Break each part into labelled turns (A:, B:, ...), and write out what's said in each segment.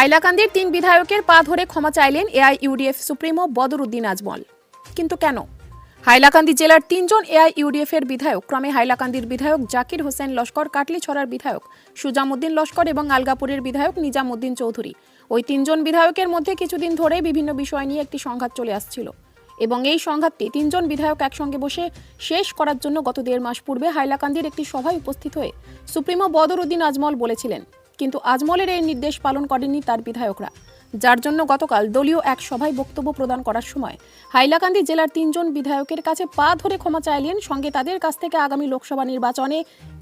A: হাইলাকান্দির তিন বিধায়কের পা ধরে ক্ষমা চাইলেন AIUDF supremo Badruddin Ajmal. কিন্তু কেন? হাইলাকান্দি জেলার তিনজন এআই ইউডিএফ এর বিধায়ক, ক্রমে হাইলাকান্দির বিধায়ক জাকির হোসেন লস্কর, কাটলিছড়ার বিধায়ক সুজামুদ্দিন লস্কর এবং আলগাপুরের বিধায়ক নিজামুদ্দিন চৌধুরী। ওই তিনজন বিধায়কের মধ্যে কিছুদিন ধরে বিভিন্ন বিষয় নিয়ে একটি সংঘাত চলে আসছিল এবং এই সংঘাতটি তিনজন বিধায়ক একসঙ্গে বসে শেষ করার জন্য গত দেড় মাস পূর্বে হাইলাকান্দির একটি সভায় উপস্থিত হয়ে সুপ্রিমো বদরুদ্দিন আজমল বলেছিলেন কিন্তু আজমলের এই নির্দেশ পালন করেননি তার বিধায়করা, যার জন্য গতকাল দলীয় এক সভায় বক্তব্য প্রদান করার সময় হাইলাকান্দি জেলার তিনজন বিধায়কের কাছে পা ধরে ক্ষমা চাইলেন, সঙ্গে তাদের কাছ থেকে আগামী লোকসভা নির্বাচনে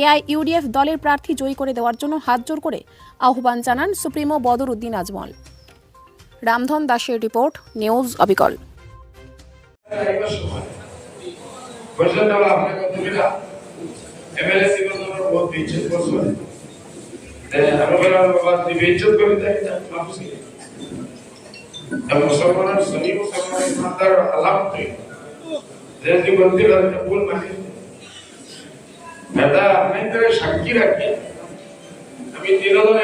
A: এআই ইউডিএফ দলের প্রার্থী জয়ী করে দেওয়ার জন্য হাত জোর করে আহ্বান জানান সুপ্রিমো বদর উদ্দিন আজমল। রামধন দাসের রিপোর্ট, নিউজ অবিকল।
B: আমি বললাম বাবা তুই বেইজ্জত করবি তাই মাফুস কি মুসলমানের সনি সাক্ষী রাখি আমি দীর্ঘদিন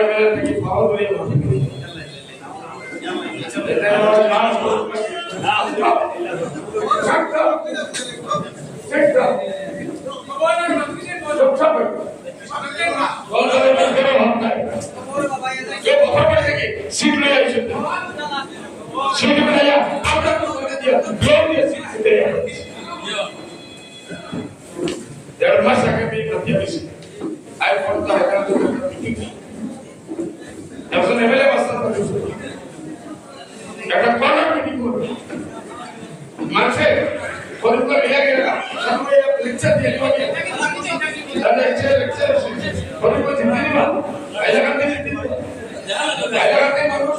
B: আগে আমি প্রতিবেশী আই ফোন তো আগে তো এখন এমএলএ বাস্তা একটা কর্নার মিটিং করবে মানুষের পরিবার ইয়া গেলা সামনে লেকচার দিয়ে দিবে তাহলে লেকচার লেকচার পরিবার জিতে দিবা আইলা কান্তে জিতে দিবা আইলা কান্তে মানুষ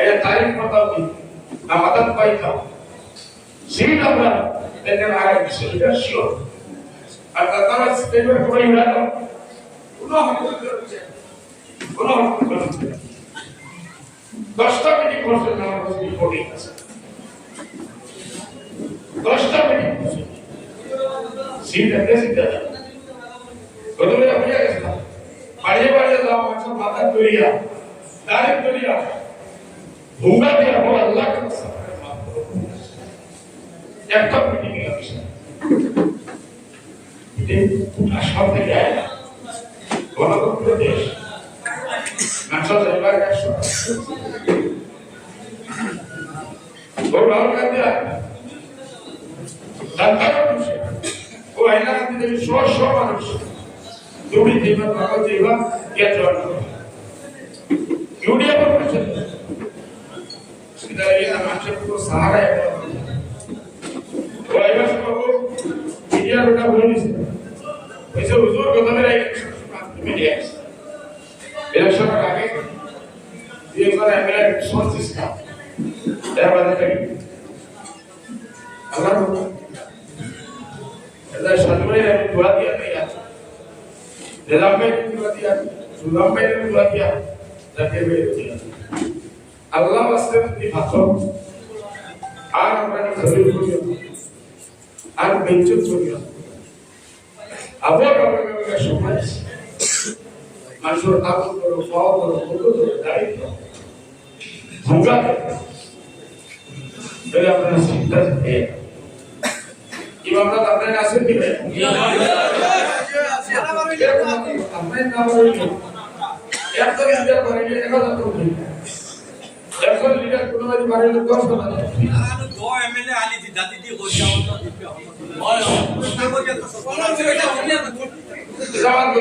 B: এটা ತಾರೀಫ್ ಮಾಡ್ತಾವ್ ನಾವು ಅದನ್ನು ಬೈತಾವ್ ಸೀಟ್ ಅವರ ತೆಗೆದ ಆರಂಭಿಸಿದ್ರೆ ಶಿವ ಅಂತ ತರ ಸ್ಟೇಟ್ಮೆಂಟ್ ಕೂಡ ಇಡಲ್ಲ ಪುನಃ ಪುನಃ দশটা মিনিট কোর্সের নাম হচ্ছে রিপোর্টিং দশটা মিনিট সিট আছে সিট আছে প্রথমে বুঝে গেছিলাম বাড়িয়ে বাড়িয়ে যাওয়া মাথা তৈরিয়া তারিখ তৈরিয়া ভুঙ্গা দিয়ে আমার আল্লাহ একটা মিটিং এর বিষয় সব থেকে গণতন্ত্র দেশ। নাচা যাইবার একশো ওর রাহুল গান্ধী তার ও আইনা গান্ধী শ শ মানুষ। দুটি জীবন ভাগল জীবন জ্ঞাত ইউডিয়া पर ಜಿಲ್ಲೆಯ ಮನುಷ್ಯಕ್ಕೂ ಸಹಾಯ ವಯಸ್ಸು ಹಿರಿಯರು ಹೋಲಿಸಿದೆ ವಯಸ್ಸು ಹುಜೂರ್ ಗೊತ್ತಂದ್ರೆ ಎಲೆಕ್ಷನ್ ಆಗಿ ಎಲ್ಲರೂ ಸುಲಭ ಸುಲಭ আল্লাহ আসলেন তিনি হাসন আর আমরা ধরিল করিও আর বেঞ্চন করিও আবার আমরা সমাজ মানুষের আগুন করো পাওয়া করো বন্ধু করো দায়িত্ব ভঙ্গা তাহলে আপনার চিন্তা থাকে ইমামরা আপনার আসেন কি? আপনার নাম হইল এক তো বিচার করেন এক হাজার একজন লিডার কোনো বাড়ি বাড়িলে দশ হাজার জামাত